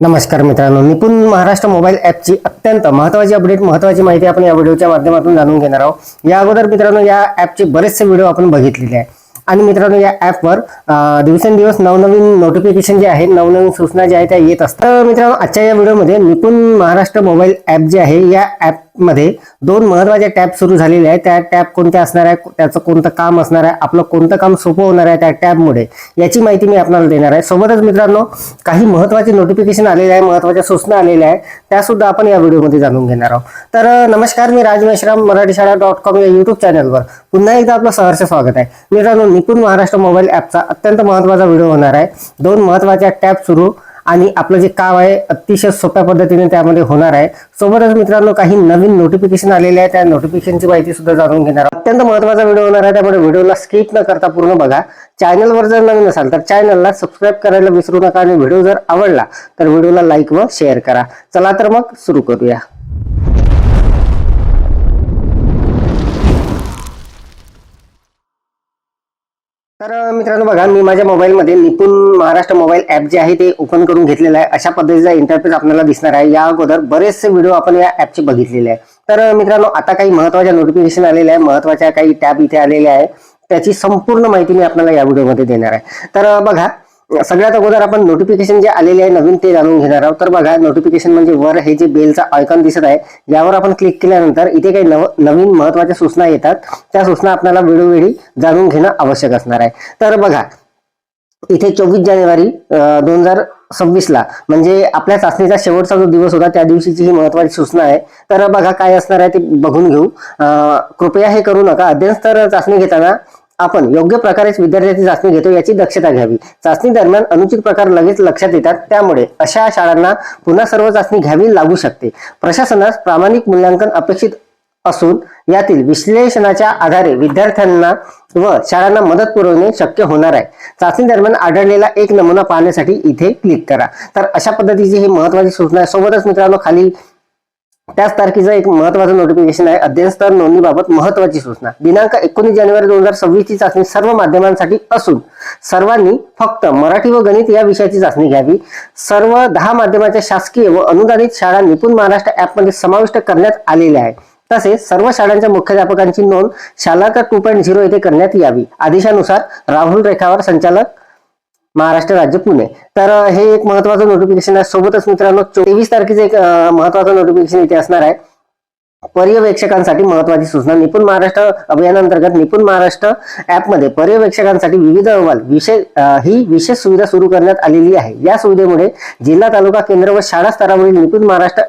नमस्कार मित्रांनो निपुण महाराष्ट्र मोबाईल ॲपची अत्यंत महत्त्वाची अपडेट महत्त्वाची माहिती आपण या व्हिडिओच्या माध्यमातून जाणून घेणार आहोत. या अगोदर मित्रांनो या ॲपचे बरेचसे व्हिडिओ आपण बघितलेले आहे आणि मित्रांनो या ॲपवर दिवसेंदिवस नवनवीन नोटिफिकेशन जे आहे नवनवीन सूचना ज्या आहेत त्या येत असतात. तर मित्रांनो आजच्या या व्हिडिओमध्ये निपुण महाराष्ट्र मोबाईल ॲप जे आहे या मध्ये दोन महत्त्वाचे टॅब सुरू झालेले आहेत. त्या टॅब कोणत्या असणार आहे? त्याचं कोणतं काम असणार आहे? आपलं कोणतं काम सोपं होणार आहे त्या टॅबमुळे याची माहिती मी आपल्याला देणार आहे. सोबतच मित्रांनो काही महत्त्वाचे नोटिफिकेशन आलेले आहे महत्त्वाच्या सूचना आलेल्या आहेत त्या सुद्धा आपण या व्हिडिओमध्ये जाणून घेणार आहोत. तर नमस्कार मी राज मेश्राम मराठी शाळा डॉट कॉम या युट्यूब चॅनलवर पुन्हा एकदा आपलं सहर्ष स्वागत आहे. मित्रांनो निपुण महाराष्ट्र मोबाईल ॲपचा अत्यंत महत्त्वाचा व्हिडिओ होणार आहे. दोन महत्त्वाच्या टॅब सुरू आणि आपलं जे काम आहे अतिशय सोप्या पद्धतीने त्यामध्ये होणार आहे. सोबतच मित्रांनो काही नवीन नोटिफिकेशन आलेले आहे त्या नोटिफिकेशनची माहिती सुद्धा जाणून घेणार अत्यंत महत्त्वाचा व्हिडिओ होणार आहे. त्यामुळे व्हिडिओला स्किप न करता पूर्ण बघा. चॅनलवर जर नवीन असाल तर चॅनलला सबस्क्राईब करायला विसरू नका. आणि व्हिडिओ जर आवडला तर व्हिडिओला लाईक व शेअर करा. चला तर मग सुरू करूया. तर मित्रांनो बघा मी माझ्या मोबाईलमध्ये निपुण महाराष्ट्र मोबाईल ॲप जे आहे ते ओपन करून घेतलेलं आहे. अशा पद्धतीचा इंटरफेस आपल्याला दिसणार आहे. या अगोदर बरेचसे व्हिडिओ आपण या ॲपचे बघितलेले आहे. तर मित्रांनो आता काही महत्त्वाच्या नोटिफिकेशन आलेल्या आहे महत्त्वाच्या काही टॅब इथे आलेल्या आहे त्याची संपूर्ण माहिती मी आपल्याला या व्हिडिओमध्ये देणार आहे. तर बघा सगळ्यात अगोदर आपण नोटिफिकेशन जे आलेले आहे नवीन ते जाणून घेणार आहोत. तर बघा नोटिफिकेशन म्हणजे वर हे जे बेलचा आयकॉन दिसत आहे यावर आपण क्लिक केल्यानंतर इथे काही नव नवीन महत्त्वाच्या सूचना येतात. त्या सूचना आपल्याला वेळोवेळी जाणून घेणं आवश्यक असणार आहे. तर बघा इथे चोवीस जानेवारी दोन हजार सव्वीसला म्हणजे आपल्या चाचणीचा शेवटचा जो दिवस होता त्या दिवशीची ही महत्वाची सूचना आहे. तर बघा काय असणार आहे ते बघून घेऊ. कृपया हे करू नका. अध्ययनस्तर चाचणी घेताना आपण योग्य प्रकारेच विद्यार्थ्याची चाचणी घेतो याची दक्षता घ्यावी. चाचणी दरम्यान अनुचित प्रकार लगेच लक्षात येतात. त्यामुळे अशा शाळांना पुन्हा सर्व चाचणी घ्यावी लागू शकते. प्रशासनास प्रामाणिक मूल्यांकन अपेक्षित असून यातील विश्लेषणाच्या आधारे विद्यार्थ्यांना व शाळांना मदत पुरवणे शक्य होणार आहे. चाचणी दरम्यान आढळलेला एक नमुना पाहण्यासाठी इथे क्लिक करा. तर अशा पद्धतीची ही महत्वाची सूचना आहे. सोबतच मित्रांनो खाली त्याच तारखेचं एक महत्वाचं नोटिफिकेशन आहे. अध्ययन स्तर नोंदणीबाबत महत्वाची सूचना. दिनांक एकोणीस जानेवारी दोन हजार सव्वीसची चाचणी सर्व माध्यमांसाठी असून सर्वांनी फक्त मराठी व गणित या विषयाची चाचणी घ्यावी. सर्व दहा माध्यमाच्या शासकीय व अनुदानित शाळा निपुण महाराष्ट्र ॲपमध्ये समाविष्ट करण्यात आलेल्या आहे तसेच सर्व शाळांच्या मुख्याध्यापकांची नोंद शालाका टू पॉईंट झिरो येथे करण्यात यावी. आदेशानुसार राहुल रेखावर संचालक महाराष्ट्र राज्य पुणे. तर हे एक महत्वाचं नोटिफिकेशन आहे. सोबतच मित्रांनो तेवीस तारखेचं एक महत्वाचं नोटिफिकेशन इथे असणार आहे. पर्यवेक्षकांसाठी महत्वाची सूचना. निपुण महाराष्ट्र अभियानांतर्गत निपुण महाराष्ट्र ॲपमध्ये पर्यवेक्षकांसाठी विविध अहवाल विशेष ही विशेष सुविधा सुरू करण्यात आलेली आहे. या सुविधेमुळे जिल्हा तालुका केंद्र व शाळा स्तरावरील निपुण महाराष्ट्र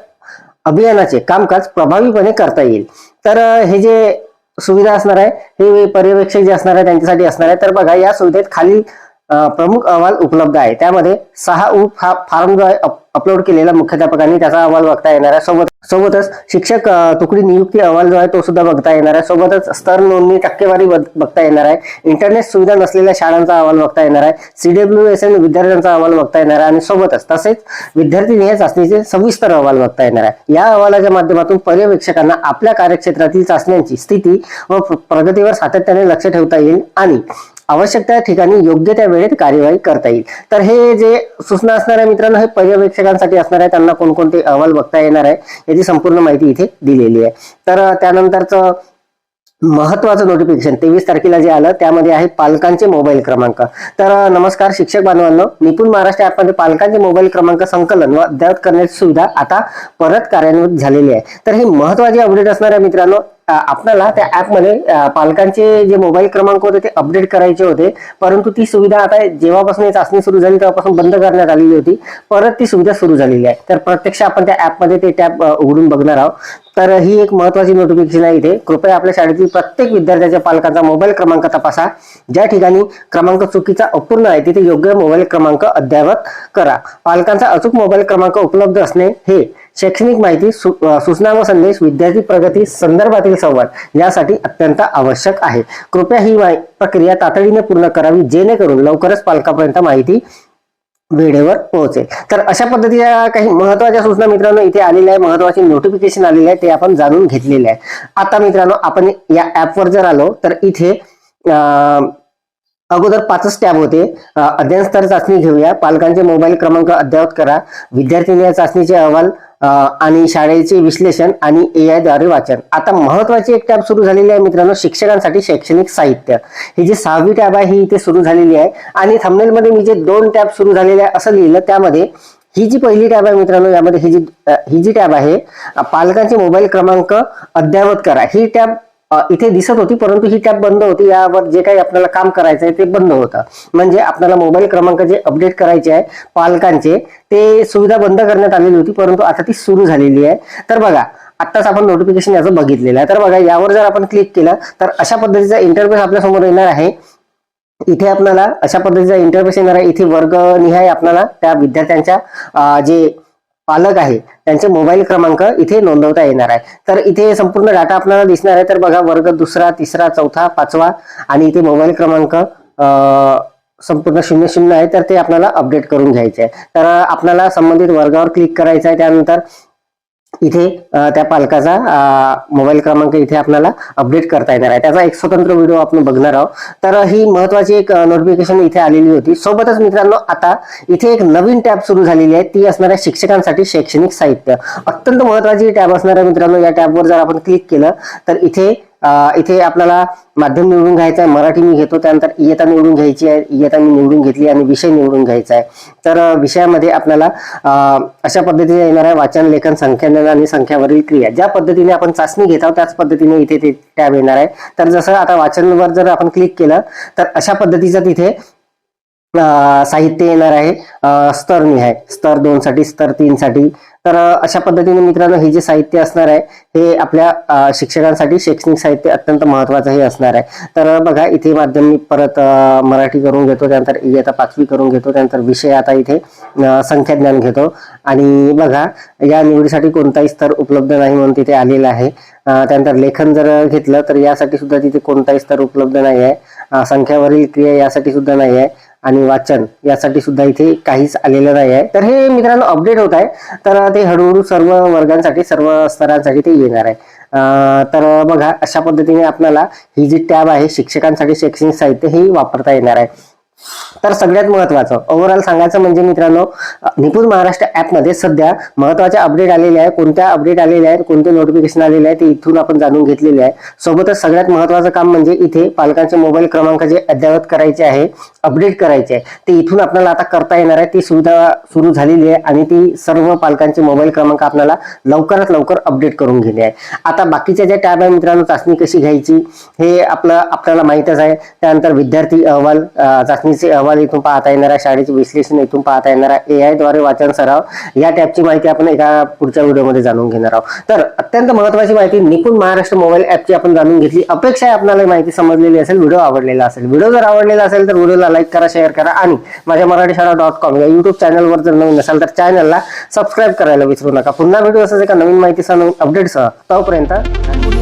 अभियानाचे कामकाज प्रभावीपणे करता येईल. तर हे जे सुविधा असणार आहे हे पर्यवेक्षक जे असणार आहे त्यांच्यासाठी असणार आहे. तर बघा या सुविधेत खालील प्रमुख अहवाल उपलब्ध आहे. त्यामध्ये सहा उप हा फॉर्म जो आहे अप- अपलोड केलेला मुख्याध्यापकांनी त्याचा अहवाल बघता येणार आहे. सोबत सोबतच शिक्षक तुकडी नियुक्ती अहवाल जो आहे तो सुद्धा बघता येणार आहे. सोबतच स्तर नोंदणी टक्केवारी बघ- बघता येणार आहे. इंटरनेट सुविधा नसलेल्या शाळांचा अहवाल बघता येणार आहे. सीडब्ल्यू एस एन विद्यार्थ्यांचा अहवाल बघता येणार आहे. आणि सोबतच तसेच विद्यार्थी निहाय चाचणीचे सविस्तर अहवाल बघता येणार आहे. या अहवालाच्या माध्यमातून पर्यवेक्षकांना आपल्या कार्यक्षेत्रातील चाचण्यांची स्थिती व प्रगतीवर सातत्याने लक्ष ठेवता येईल आणि आवश्यक त्या ठिकाणी योग्य त्या वेळेत कार्यवाही करता येईल. तर हे जे सूचना असणाऱ्या मित्रांनो हे पर्यवेक्षकांसाठी असणार आहे. त्यांना कोणकोणते अहवाल बघता येणार आहे याची संपूर्ण माहिती इथे दिलेली आहे. तर त्यानंतरचं महत्वाचं नोटिफिकेशन तेवीस तारखेला जे आलं त्यामध्ये आहे पालकांचे मोबाईल क्रमांक. तर नमस्कार शिक्षक बांधवांनो निपुण महाराष्ट्र ॲपमध्ये पालकांचे मोबाईल क्रमांक संकलन व अद्ययावत करण्याची सुविधा आता परत कार्यान्वित झालेली आहे. तर ही महत्वाची अपडेट असणाऱ्या मित्रांनो. आपल्याला त्या ॲपमध्ये पालकांचे जे मोबाईल क्रमांक होते ते अपडेट करायचे होते. परंतु ती सुविधा आता जेव्हापासून चाचणी सुरू झाली तेव्हापासून बंद करण्यात आलेली होती. परत ती सुविधा सुरू झालेली आहे. तर प्रत्यक्ष आपण त्या ॲपमध्ये ते टॅब उघडून बघणार आहोत. तर ही एक महत्वाची नोटिफिकेशन आहे इथे. कृपया आपल्या शाळेतील प्रत्येक विद्यार्थ्याच्या पालकांचा मोबाईल क्रमांक तपासा. ज्या ठिकाणी क्रमांक चुकीचा अपूर्ण आहे तिथे योग्य मोबाईल क्रमांक अद्ययावत करा. पालकांचा अचूक मोबाईल क्रमांक उपलब्ध असणे हे शैक्षणिक माहिती सूचना व संदेश विद्यार्थी प्रगती संदर्भातील संवाद यासाठी अत्यंत आवश्यक आहे. कृपया ही माहि- प्रक्रिया तातडीने पूर्ण करावी जेणेकरून लवकरच पालकापर्यंत माहिती वेळेवर पोहोचेल. तर अशा पद्धतीच्या काही महत्त्वाच्या सूचना मित्रांनो इथे आलेल्या आहे महत्त्वाचे नोटिफिकेशन आलेले आहे ते आपण जाणून घेतलेले आहे आता मित्रांनो आपण या ऍपवर जर आलो तर इथे अगोदर पाचच टॅब होते. अध्ययन स्तर चाचणी घेऊया. पालकांचे मोबाईल क्रमांक अद्ययावत करा. विद्यार्थिनी या चाचणीचे अहवाल आणि शाळेचे विश्लेषण आणि ए आयद्वारे वाचन. आता महत्वाची एक टॅब सुरू झालेली आहे मित्रांनो शिक्षकांसाठी शैक्षणिक साहित्य. ही जी सहावी टॅब आहे ही इथे सुरू झालेली आहे. आणि थंबनेलमध्ये मी जे दोन टॅब सुरू झालेले आहे असं लिहिलं त्यामध्ये ही जी पहिली टॅब आहे मित्रांनो यामध्ये ही जी ही जी टॅब आहे पालकांचे मोबाईल क्रमांक अद्ययावत करा. ही टॅब इथे दिसत होती परंतु ही टॅब बंद होती. यावर जे काही आपल्याला काम करायचं आहे ते बंद होतं. म्हणजे आपल्याला मोबाईल क्रमांक जे अपडेट करायचे आहे पालकांचे ते सुविधा बंद करण्यात आलेली होती परंतु आता ती सुरू झालेली आहे. तर बघा आत्ताच आपण नोटिफिकेशन याचं बघितलेलं आहे. तर बघा यावर जर आपण क्लिक केलं तर अशा पद्धतीचा इंटरफेस आपल्यासमोर येणार आहे. इथे आपल्याला अशा पद्धतीचा इंटरफेस येणार आहे. इथे वर्गनिहाय आपल्याला त्या विद्यार्थ्यांच्या जे पालक आहे. त्यांचे मोबाईल क्रमांक इथे नोंदवता येणार आहे. तर इथे संपूर्ण डाटा आपल्याला दिसणार आहे. तर बघा वर्ग दुसरा तिसरा चौथा पाचवा आणि इथे मोबाईल क्रमांक संपूर्ण शून्य शून्य आहे. तर ते आपल्याला अपडेट करून घ्यायचे आहे. तर आपल्याला संबंधित वर्गावर क्लिक करायचं आहे. त्यानंतर इथे त्या पालकाचा मोबाईल क्रमांक इथे आपल्याला अपडेट करता येणार आहे. त्याचा एक स्वतंत्र व्हिडिओ आपण बघणार आहोत. तर ही महत्वाची एक नोटिफिकेशन इथे आलेली होती. सोबतच मित्रांनो आता इथे एक नवीन टॅब सुरू झालेली आहे. ती असणार आहे शिक्षकांसाठी शैक्षणिक साहित्य. अत्यंत महत्वाची टॅब असणार आहे मित्रांनो. या टॅबवर जर आपण क्लिक केलं तर इथे इथे आपल्याला माध्यम निवडून घ्यायचं आहे मराठी मी घेतो त्यानंतर इयता निवडून घ्यायची आहे. इयता मी निवडून घेतली आणि विषय निवडून घ्यायचा आहे. तर विषयामध्ये आपल्याला अशा पद्धतीने येणार आहे वाचन लेखन संख्याज्ञान आणि संख्यावरील क्रिया. ज्या पद्धतीने आपण चाचणी घेत आहोत त्याच पद्धतीने इथे ते टॅब येणार आहे. तर जसं आता वाचनवर जर आपण क्लिक केलं तर अशा पद्धतीचं तिथे साहित्य येणार आहे. स्तर निहाय स्तर दोन साठी स्तर तीन साठी तर अशा पद्धतीने मित्रांनो हे जे साहित्य असणार आहे हे आपल्या शिक्षकांसाठी शैक्षणिक साहित्य अत्यंत महत्वाचं हे असणार आहे. तर बघा इथे माध्यमिक परत मराठी करून घेतो त्यानंतर इयता पाचवी करून घेतो त्यानंतर विषय आता इथे संख्या संख्याज्ञान घेतो. आणि बघा या निवडीसाठी कोणताही स्तर उपलब्ध नाही म्हणून तिथे आलेला आहे. त्यानंतर लेखन जर घेतलं तर यासाठी सुद्धा तिथे कोणताही स्तर उपलब्ध नाही आहे. संख्यावरील क्रिया यासाठी सुद्धा नाही आहे. आणि वाचन यासाठी सुद्धा इथे काहीच आलेलं नाही आहे. तर हे मित्रांनो अपडेट होत आहे. तर ते हळूहळू सर्व वर्गांसाठी सर्व स्तरांसाठी ते येणार आहे. तर बघा अशा पद्धतीने आपल्याला ही जी टॅब आहे शिक्षकांसाठी शैक्षणिक साहित्य हे वापरता येणार आहे. तर सगळ्यात महत्वाचं ओव्हरऑल सांगायचं म्हणजे मित्रांनो निपुण महाराष्ट्र ॲपमध्ये सध्या महत्त्वाचे अपडेट आलेले आहे कोणत्या अपडेट आलेले आहेत कोणते नोटिफिकेशन आलेले आहे ते इथून आपण जाणून घेतलेले आहे. सोबतच सगळ्यात महत्वाचं काम म्हणजे इथे पालकांचे मोबाईल क्रमांक जे अद्ययावत करायचे आहे अपडेट करायचे आहे. ते इथून आपल्याला आता करता येणार आहे. ती सुविधा सुरू झालेली आहे आणि ती सर्व पालकांचे मोबाईल क्रमांक आपल्याला लवकरात लवकर अपडेट करून घेणे आहे. आता बाकीच्या ज्या टॅब आहे मित्रांनो चाचणी कशी घ्यायची हे आपलं आपल्याला माहितच आहे. त्यानंतर विद्यार्थी अहवाल चाचणीचे अहवाल इथून पाहता येणार आहे शाळेचे विश्लेषण इथून पाहता येणार आहे ए आयद्वारे वाचन सराव या टॅबची माहिती आपण एका पुढच्या व्हिडिओमध्ये जाणून घेणार आहोत. तर अत्यंत महत्वाची माहिती निपुण महाराष्ट्र मोबाईल ॲपची आपण जाणून घेतली. अपेक्षा आहे आपल्याला माहिती समजलेली असेल व्हिडिओ आवडलेला असेल. व्हिडिओ जर आवडलेला असेल तर व्हिडिओला लाईक करा शेअर करा आणि माझ्या मराठी शाळा डॉट कॉम या युट्यूब चॅनलवर जर नवीन असाल तर चॅनलला सबस्क्राईब करायला विसरू नका. पुन्हा व्हिडिओ असं एका नवीन माहितीसह नवीन अपडेटसह तोपर्यंत